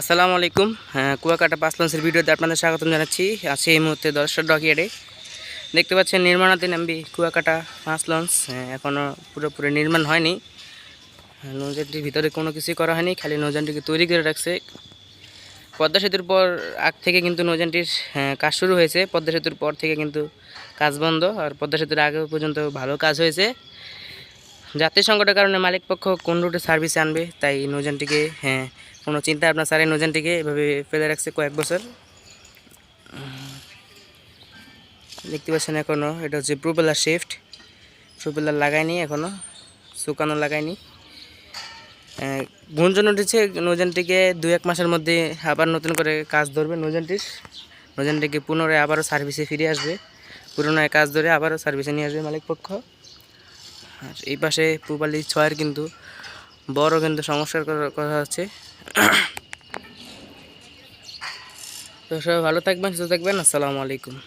আসসালামু আলাইকুম। হ্যাঁ কুয়াকাটা পাঁচ লঞ্চের ভিডিওতে আপনাদের স্বাগতম জানাচ্ছি। আছি এই মুহূর্তে দর্শক ডকিয়ারে দেখতে পাচ্ছেন নির্মাণাধীন এমবি কুয়াকাটা পাঁচ লঞ্চ। হ্যাঁ, এখনও পুরোপুরি নির্মাণ হয়নি। হ্যাঁ, নৌজানটির ভিতরে কোনো কিছুই করা হয়নি খালি নৌজানটিকে তৈরি করে রাখছে। পদ্মা সেতুর পর আগ থেকে কিন্তু নৌজানটির কাজ শুরু হয়েছে। পদ্মা সেতুর পর থেকে কিন্তু কাজ বন্ধ আর পদ্মা সেতুর আগে পর্যন্ত ভালো কাজ হয়েছে। যাত্রী সংকটের কারণে মালিকপক্ষ কোন রুটে সার্ভিসে আনবে তাই নৌজানটিকে হ্যাঁ কোনো চিন্তা আপনার স্যার এই নৌজানটিকে এভাবে ফেলে রাখছে কয়েক বছর। দেখতে পাচ্ছেন এখনও এটা হচ্ছে প্রোপেলার শিফট প্রোপেলার লাগায়নি এখনও শুকানো লাগায়নি। গুঞ্জন উঠেছে, নৌজানটিকে দু এক মাসের মধ্যে আবার নতুন করে কাজ ধরবে নৌজানটির। নৌজানটিকে পুনরায় আবারও সার্ভিসে ফিরে আসবে। পুনরায় কাজ ধরে আবারও সার্ভিসে নিয়ে আসবে মালিক পক্ষ আর এই পাশে পূবালি ছয়ের কিন্তু বড় কিন্তু সমস্যার কথা- আছে তো সবাই ভালো থাকবেন সুস্থ থাকবেন আসসালামু আলাইকুম।